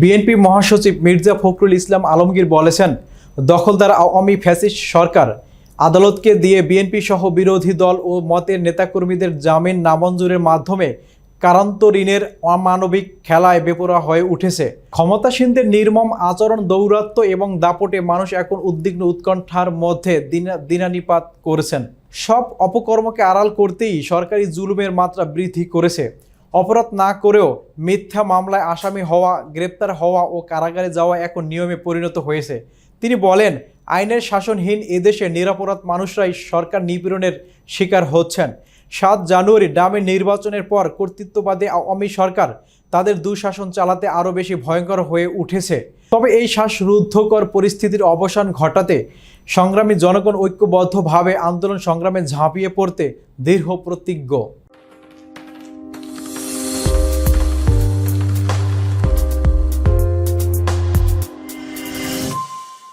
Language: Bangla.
বিএনপি মহাসচিব মির্জা ফখরুল ইসলাম আলমগীর বলেছেন, দখলদার আওয়ামী ফ্যাসিস্ট সরকার আদালতকে দিয়ে বিএনপি সহ বিরোধী দল ও মতের নেতাকর্মীদের জামিন নামঞ্জুরের মাধ্যমে কারান্ত ঋণের অমানবিক খেলায় বেপরোয়া হয়ে উঠেছে। ক্ষমতাসীনদের নির্মম আচরণ, দৌরাত্ম এবং দাপটে মানুষ এখন উদ্বিগ্ন উৎকণ্ঠার মধ্যে দিনানিপাত করেছেন। সব অপকর্মকে আড়াল করতেই সরকারি জুলুমের মাত্রা বৃদ্ধি করেছে। অপরাধ না করেও মিথ্যা মামলায় আসামি হওয়া, গ্রেপ্তার হওয়া ও কারাগারে যাওয়া এখন নিয়মে পরিণত হয়েছে। তিনি বলেন, আইনের শাসনহীন এদেশে নিরাপরাধ মানুষরাই সরকার নিপীড়নের শিকার হচ্ছেন। সাত জানুয়ারি ডামে নির্বাচনের পর কর্তৃত্ববাদী আওয়ামী সরকার তাদের দুঃশাসন চালাতে আরও বেশি ভয়ঙ্কর হয়ে উঠেছে। তবে এই শ্বাসরুদ্ধকর পরিস্থিতির অবসান ঘটাতে সংগ্রামী জনগণ ঐক্যবদ্ধভাবে আন্দোলন সংগ্রামে ঝাঁপিয়ে পড়তে দৃঢ় প্রতিজ্ঞ।